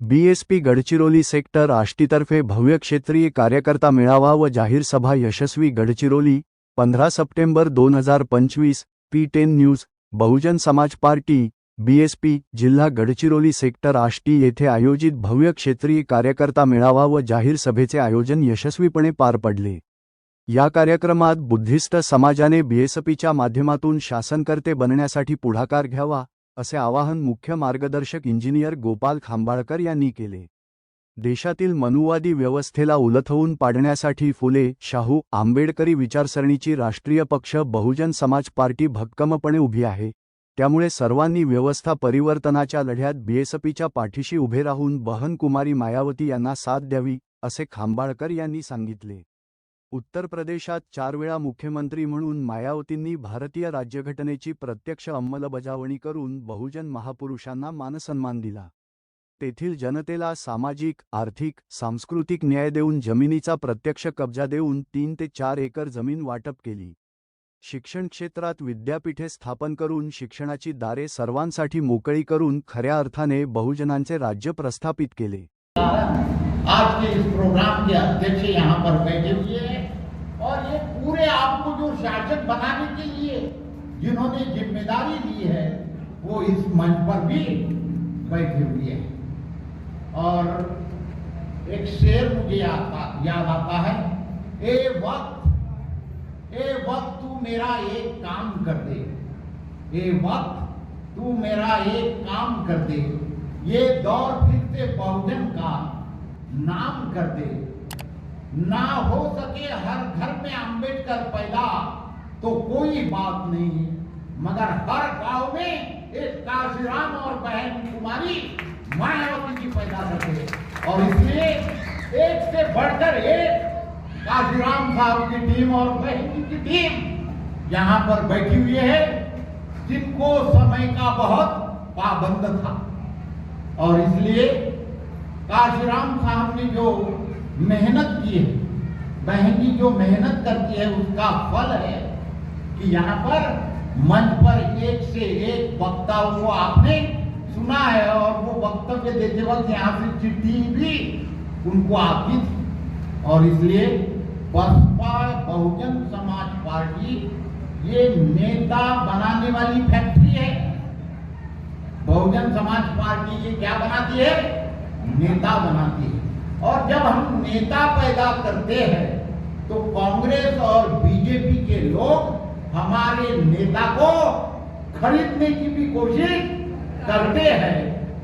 BSP Gadchiroli sector आष्टीतर्फे भव्य क्षेत्रीय कार्यकर्ता मेळावा व जाहीर सभा यशस्वी गडचिरोली पंधरा सप्टेंबर दोन हजार पंचवीस P ten news Bahujan Samaj party BSP जिल्हा गडचिरोली सेक्टर आष्टी येथे आयोजित भव्य क्षेत्रीय कार्यकर्ता मेळावा व जाहीर सभेचे आयोजन यशस्वीपणे पार पडले. या कार्यक्रमात बुद्धिस्ट समाजाने बीएसपीच्या माध्यमातून शासनकर्ते बनण्यासाठी पुढाकार घ्यावा असे आवाहन मुख्य मार्गदर्शक इंजिनियर गोपाल खांबाळकर यांनी केले. देशातील मनुवादी व्यवस्थेला उलथवून पाडण्यासाठी फुले शाहू आंबेडकरी विचारसरणीची राष्ट्रीय पक्ष बहुजन समाज पार्टी भक्कमपणे उभी आहे. त्यामुळे सर्वांनी व्यवस्था परिवर्तनाच्या लढ्यात बीएसपीच्या पाठीशी उभे राहून बहनकुमारी मायावती यांना साथ द्यावी असे खांबाळकर यांनी सांगितले. उत्तर प्रदेशात चार वेळा मुख्यमंत्री म्हणून मायावतींनी भारतीय राज्यघटनेची प्रत्यक्ष अंमलबजावणी करून बहुजन महापुरुषांना मानसन्मान दिला. तेथील जनतेला सामाजिक आर्थिक सांस्कृतिक न्याय देऊन जमिनीचा प्रत्यक्ष कब्जा देऊन तीन ते चार एकर जमीन वाटप केली. शिक्षण क्षेत्रात विद्यापीठे स्थापन करून शिक्षणाची दारे सर्वांसाठी मोकळी करून खऱ्या अर्थाने बहुजनांचे राज्य प्रस्थापित केले. आज के इस प्रोग्राम के अध्यक्ष यहाँ पर बैठे हुए हैं और ये पूरे आपको जो शासक बनाने के लिए जिन्होंने ज़िम्मेदारी ली है, वो इस मंच पर भी बैठे हुए हैं। और एक शेर मुझे याद आता है, ए वक्त ए वक्त तू मेरा एक काम कर दे, ए वक्त तू मेरा एक काम कर दे, ये दौर फिर से बहुजन का नाम कर दे। ना हो सके हर घर में अंबेडकर पैदा तो कोई बात नहीं। मगर हर गाँव में एक काशीराम और बहन कुमारी मायावती जी पैदा करते और इसलिए एक से बढ़कर एक काशीराम साहब की टीम और बहन की टीम यहाँ पर बैठी हुई है, जिनको समय का बहुत पाबंद था। और इसलिए काशीराम साहब ने जो मेहनत की है, बहन जी जो मेहनत करती है, उसका फल है कि यहाँ पर मंच पर एक से एक वक्ता को आपने सुना है और वो वक्तव्य देते वक्त यहाँ से चिट्ठी भी उनको आती थी। और इसलिए बसपा बहुजन समाज पार्टी ये नेता बनाने वाली फैक्ट्री है। बहुजन समाज पार्टी ये क्या बनाती है? नेता बनाती है। और जब हम नेता पैदा करते हैं तो कांग्रेस और बीजेपी के लोग हमारे नेता को खरीदने की भी कोशिश करते हैं।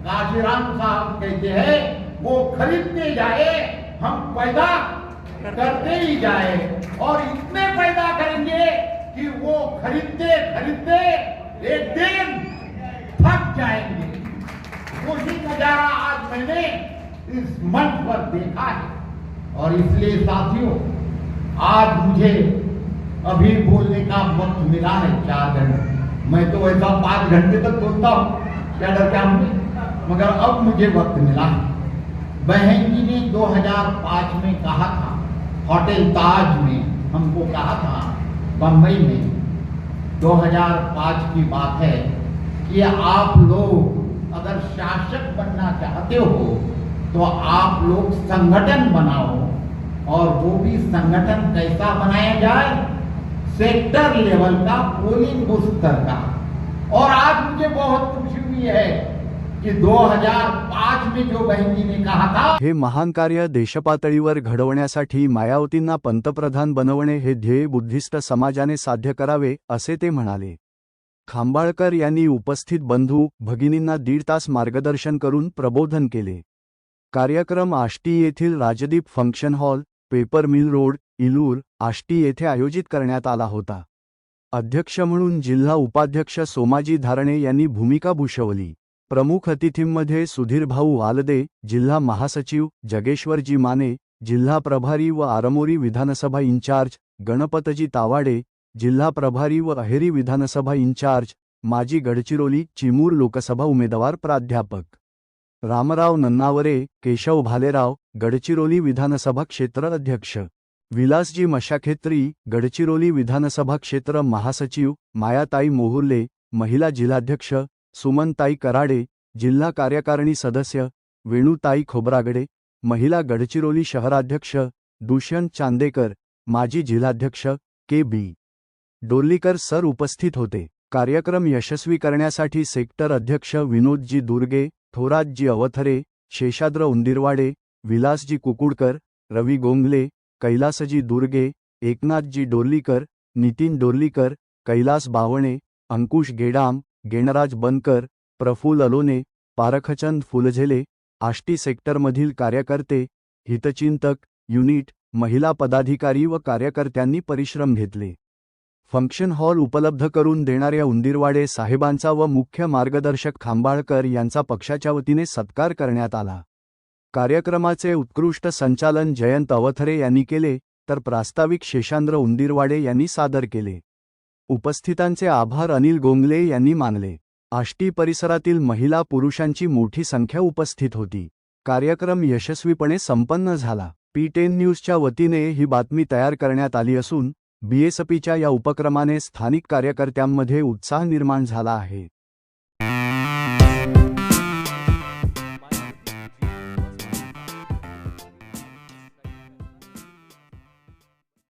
काशीराम साहब कहते हैं, वो खरीदते जाए, हम पैदा करते ही जाए। और इतने पैदा करेंगे कि वो खरीदते खरीदते एक दिन मैंने इस मंच पर देखा है। और इसलिए साथियों, आज मुझे अभी बोलने का वक्त मिला है चार घंटे। मैं तो वैसा पाँच घंटे तक बोलता हूँ, क्या डर क्या मुझे? मगर अब मुझे वक्त मिला है। बहन जी ने 2005 में कहा था, होटल ताज में हमको कहा था, बम्बई में 2005 की बात है कि आप लोग अगर शासक चाहते हो तो आप लोग संगठन बनाओ और वो भी संगठन कैसा बनाया जाए? सेक्टर लेवल का पोलिंग बूथ स्तर का। और आज मुझे बहुत खुशी हुई है कि 2005 में जो बहन जी ने कहा था हे महान कार्य देशपातळीवर घडवण्यासाठी मायावतींना पंतप्रधान बनवणे हे ध्येय बुद्धिस्ट समाजाने साध्य करावे असे ते म्हणाले. खांबाळकर यांनी उपस्थित बंधू भगिनींना दीड तास मार्गदर्शन करून प्रबोधन केले. कार्यक्रम आष्टी येथील Rajdeep function hall paper mill road Ilur Ashti येथे आयोजित करण्यात आला होता. अध्यक्ष म्हणून जिल्हा उपाध्यक्ष सोमाजी धारणे यांनी भूमिका भूषवली. प्रमुख अतिथींमध्ये सुधीरभाऊ आलदे जिल्हा महासचिव जगेश्वरजी माने जिल्हा प्रभारी व आरमोरी विधानसभा इंचार्ज गणपतजी तावाडे जिल्हा प्रभारी व अहेरी विधानसभा इंचार्ज माजी गडचिरोली चिमूर लोकसभा उमेदवार प्राध्यापक. रामराव नन्नावरे केशव भालेराव गडचिरोली विधानसभा क्षेत्र अध्यक्ष. विलासजी मशाखेत्री गडचिरोली विधानसभा क्षेत्र महासचिव मायाताई मोहुर्ले महिला जिल्हाध्यक्ष सुमनताई कराडे जिल्हा कार्यकारिणी सदस्य वेणुताई खोब्रागडे महिला गडचिरोली शहराध्यक्ष दुष्यंत चांदेकर माजी जिल्हाध्यक्ष के बी. डोल्लीकर सर उपस्थित होते. कार्यक्रम यशस्वी करण्यासाठी सेक्टर अध्यक्ष विनोदजी दुर्गे थोरातजी अवथरे शेषाद्र उंदिरवाडे विलासजी कुकुडकर रवी गोंगले कैलासजी दुर्गे एकनाथजी डोर्लीकर नितीन डोर्लीकर कैलास बावणे अंकुश गेडाम गेणराज बनकर प्रफुल अलोने पारखचंद फुलझेले आष्टी सेक्टरमधील कार्यकर्ते हितचिंतक युनिट महिला पदाधिकारी व कार्यकर्त्यांनी परिश्रम घेतले. फंक्शन हॉल उपलब्ध करून देणाऱ्या उंदिरवाडे साहेबांचा व मुख्य मार्गदर्शक खांबाळकर यांचा पक्षाच्या वतीने सत्कार करण्यात आला. कार्यक्रमाचे उत्कृष्ट संचालन जयंत अवथरे यांनी केले तर प्रास्ताविक शेषांद्र उंदिरवाडे यांनी सादर केले. उपस्थितांचे आभार अनिल गोंगले यांनी मानले. आष्टी परिसरातील महिला पुरुषांची मोठी संख्या उपस्थित होती. कार्यक्रम यशस्वीपणे संपन्न झाला. पी टेन न्यूजच्या वतीने ही बातमी तयार करण्यात आली असून बीएसपीच्या या उपक्रमाने स्थानिक कार्यकर्त्यांमध्ये उत्साह निर्माण झाला आहे.